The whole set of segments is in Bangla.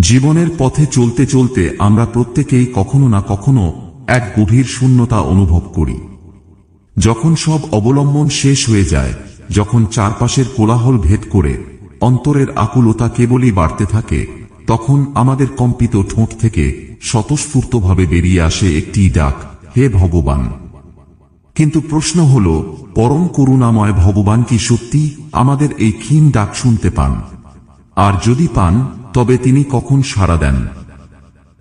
জীবনের পথে চলতে চলতে আমরা প্রত্যেকেই কখনো না কখনো এক গভীর শূন্যতা অনুভব করি। যখন সব অবলম্বন শেষ হয়ে যায়, যখন চারপাশের কোলাহল ভেদ করে অন্তরের আকুলতা কেবলই বাড়তে থাকে, তখন আমাদের কম্পিত ঠোঁট থেকে স্বতঃস্ফূর্তভাবে বেরিয়ে আসে একটি ডাক, হে ভগবান! কিন্তু প্রশ্ন হল, পরম করুণাময় ভগবান কি সত্যি আমাদের এই ক্ষীণ ডাক শুনতে পান? আর যদি পান তবে তিনি কখন সাড়া দেন?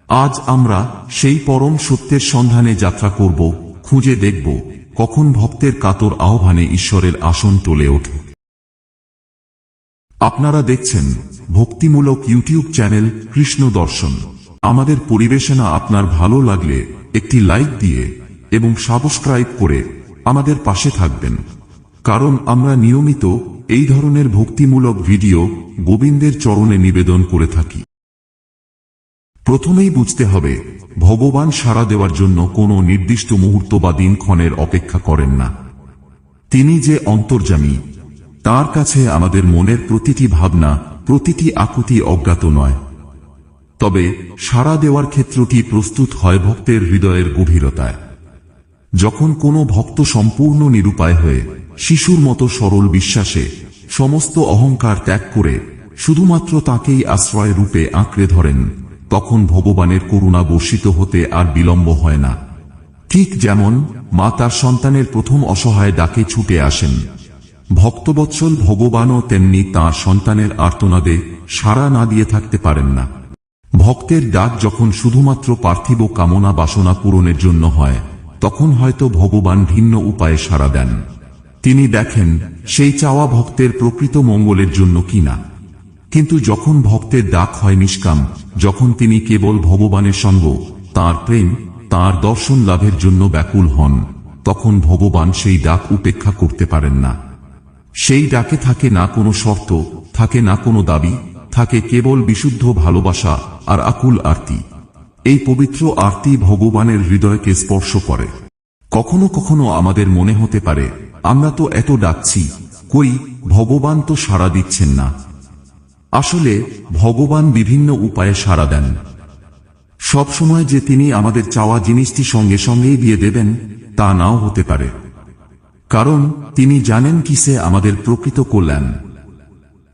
আজ আমরা সেই পরম সত্যের সন্ধানে যাত্রা করব, খুঁজে দেখব, কখন ভক্তের কাতর আহ্বানে ঈশ্বরের আসন টলে ওঠে। আপনারা দেখছেন ভক্তিমূলক ইউটিউব চ্যানেল কৃষ্ণ দর্শন। আমাদের পরিবেশনা আপনার ভালো লাগলে একটি লাইক দিয়ে এবং সাবস্ক্রাইব করে আমাদের পাশে থাকবেন। কারণ আমরা নিয়মিত এই ধরনের ভক্তিমূলক ভিডিও গোবিন্দের চরণে নিবেদন করে থাকি। প্রথমেই বুঝতে হবে, ভগবান সাড়া দেওয়ার জন্য কোনো নির্দিষ্ট মুহূর্ত বা দিনক্ষণের অপেক্ষা করেন না। তিনি যে অন্তর্জামী তার কাছে আমাদের মনের প্রতিটি ভাবনা, প্রতিটি আকুতি অজ্ঞাত নয়। তবে সাড়া দেওয়ার ক্ষেত্রটি প্রস্তুত হয় ভক্তের হৃদয়ের গভীরতায়। যখন কোনো ভক্ত সম্পূর্ণ নিরুপায় হয়ে শিশুর মতো সরল বিশ্বাসে সমস্ত অহংকার ত্যাগ করে শুধুমাত্র তাকেই আশ্রয় রূপে আঁকড়ে ধরেন, তখন ভগবানের করুণা বর্ষিত হতে আর বিলম্ব হয় না। ঠিক যেমন মা তার সন্তানের প্রথম অসহায় ডাকে ছুটে আসেন। ভক্তবৎসল ভগবানও তেমনি তাঁর সন্তানের আর্তনাদে সাড়া না দিয়ে থাকতে পারেন না। ভক্তের ডাক যখন শুধুমাত্র পার্থিব কামনা বাসনা পূরণের জন্য হয় তখন হয়তো ভগবান ভিন্ন উপায়ে সাড়া দেন। তিনি দেখেন, সেই চাওয়া ভক্তের প্রকৃত মঙ্গলের জন্য কিনা। কিন্তু যখন ভক্তের ডাক হয় নিষ্কাম, যখন তিনি কেবল ভগবানের সঙ্গ, তার প্রেম, তার দর্শন লাভের জন্য ব্যাকুল হন, তখন ভগবান সেই ডাক উপেক্ষা করতে পারেন না। সেই ডাকে থাকে না কোনো শর্ত, থাকে না কোনো দাবি, থাকে কেবল বিশুদ্ধ ভালোবাসা আর আকুল আরতি। এই পবিত্র আরতি ভগবানের হৃদয়কে স্পর্শ করে। কখনো কখনো আমাদের মনে হতে পারে, আমরা তো এত ডাকছি, কই, ভগবান তো সাড়া দিচ্ছেন না। আসলে, ভগবান বিভিন্ন উপায়ে সাড়া দেন। সবসময় যে তিনি আমাদের চাওয়া জিনিসটি সঙ্গে সঙ্গেই দিয়ে দেবেন, তা নাও হতে পারে। কারণ, তিনি জানেন কিসে আমাদের প্রকৃত কল্যাণ।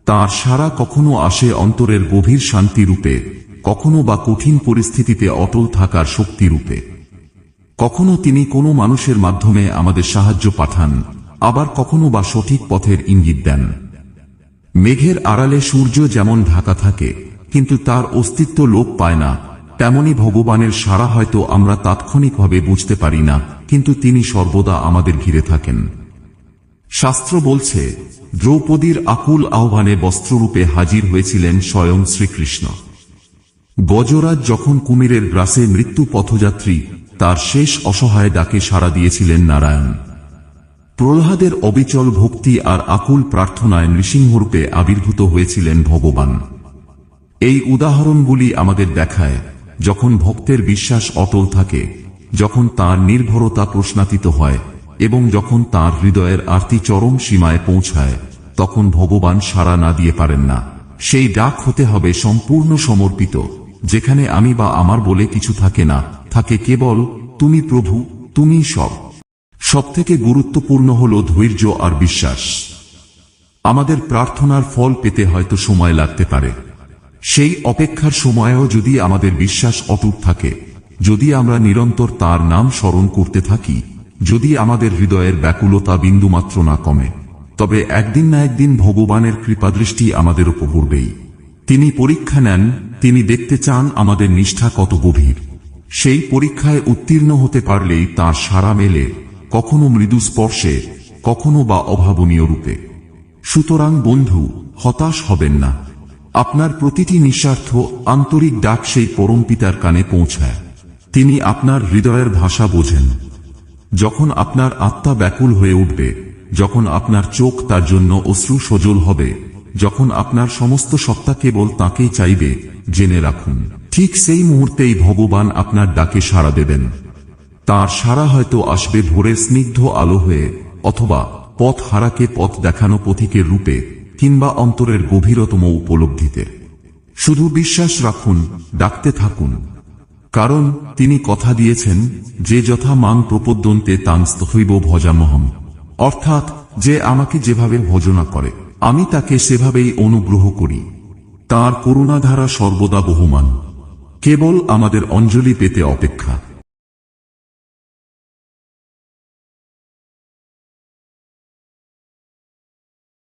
তার সারা কখনো আসে অন্তরের গভীর শান্তি রূপে। কখনো বা কঠিন পরিস্থিতিতে অটল থাকার শক্তি রূপে। কখনো তিনি কোনো মানুষের মাধ্যমে আমাদের সাহায্য পাঠান, আবার কখনো বা সঠিক পথের ইঙ্গিত দেন। মেঘের আড়ালে সূর্য যেমন ঢাকা থাকে, কিন্তু তার অস্তিত্ব লোপ পায় না, তেমনি ভগবানের সারা হয়তো আমরা তাৎক্ষণিকভাবে বুঝতে পারি না, কিন্তু তিনি সর্বদা আমাদের ঘিরে থাকেন। শাস্ত্র বলছে, দ্রৌপদীর আকুল আহ্বানে বস্ত্ররূপে হাজির হয়েছিলেন স্বয়ং শ্রীকৃষ্ণ। গজরাজ যখন কুমিরের গ্রাসে মৃত্যু পথযাত্রী, তার শেষ অসহায় ডাকে সাড়া দিয়েছিলেন নারায়ণ। প্রহ্লাদের অবিচল ভক্তি আর আকুল প্রার্থনায় নৃসিংহরূপে আবির্ভূত হয়েছিলেন ভগবান। এই উদাহরণগুলি আমাদের দেখায়, যখন ভক্তের বিশ্বাস অটল থাকে, যখন তার নির্ভরতা প্রশ্নাতীত হয়, এবং যখন তার হৃদয়ের আরতি চরম সীমায় পৌঁছায়, তখন ভগবান সাড়া না দিয়ে পারেন না। সেই ডাক হতে হবে সম্পূর্ণ সমর্পিত। যেখানে আমি বা আমার বলে কিছু থাকে না, থাকে কেবল, তুমি প্রভু, তুমি সব। সবথেকে গুরুত্বপূর্ণ হল ধৈর্য আর বিশ্বাস। আমাদের প্রার্থনার ফল পেতে হয়তো সময় লাগতে পারে। সেই অপেক্ষার সময়েও যদি আমাদের বিশ্বাস অটুট থাকে, যদি আমরা নিরন্তর তার নাম স্মরণ করতে থাকি, যদি আমাদের হৃদয়ের ব্যাকুলতা বিন্দুমাত্র না কমে, তবে একদিন না একদিন ভগবানের কৃপাদৃষ্টি আমাদের উপর পড়বেই। তিনি পরীক্ষা নেন, তিনি দেখতে চান আমাদের নিষ্ঠা কত গভীর। সেই পরীক্ষায় উত্তীর্ণ হতে পারলেই তার সারা মেলে, কখনো মৃদু স্পর্শে, কখনো বা অভাবনীয় রূপে। সুতরাং বন্ধু, হতাশ হবেন না। আপনার প্রতিটি নিঃস্বার্থ আন্তরিক ডাক সেই পরম পিতার কানে পৌঁছায়। তিনি আপনার হৃদয়ের ভাষা বোঝেন। যখন আপনার আত্মা ব্যাকুল হয়ে উঠবে, যখন আপনার চোখ তার জন্য অশ্রু সজল হবে যখন আপনার সমস্ত সত্তা কেবল তাকেই চাইবে, জেনে রাখুন। ঠিক সেই মুহূর্তেই ভগবান আপনার ডাকে সাড়া দেবেন। তার সারা হয়তো আসবে ভোরের স্নিগ্ধ আলো হয়ে, অথবা পথ হারাকে পথ দেখানো পথিকের রূপে, কিংবা অন্তরের গভীরতম উপলব্ধিতে। শুধু বিশ্বাস রাখুন, ডাকতে থাকুন। কারণ তিনি কথা দিয়েছেন, যে যথা মান প্রপদ্যন্তে তাংস্তহৈব ভজামহম। অর্থাৎ, যে আমাকে যেভাবে ভজনা করে। আমি তাকে সেভাবেই অনুগ্রহ করি। তার করুণাধারা সর্বদা বহুমান। কেবল আমাদের অঞ্জলি পেতে অপেক্ষা।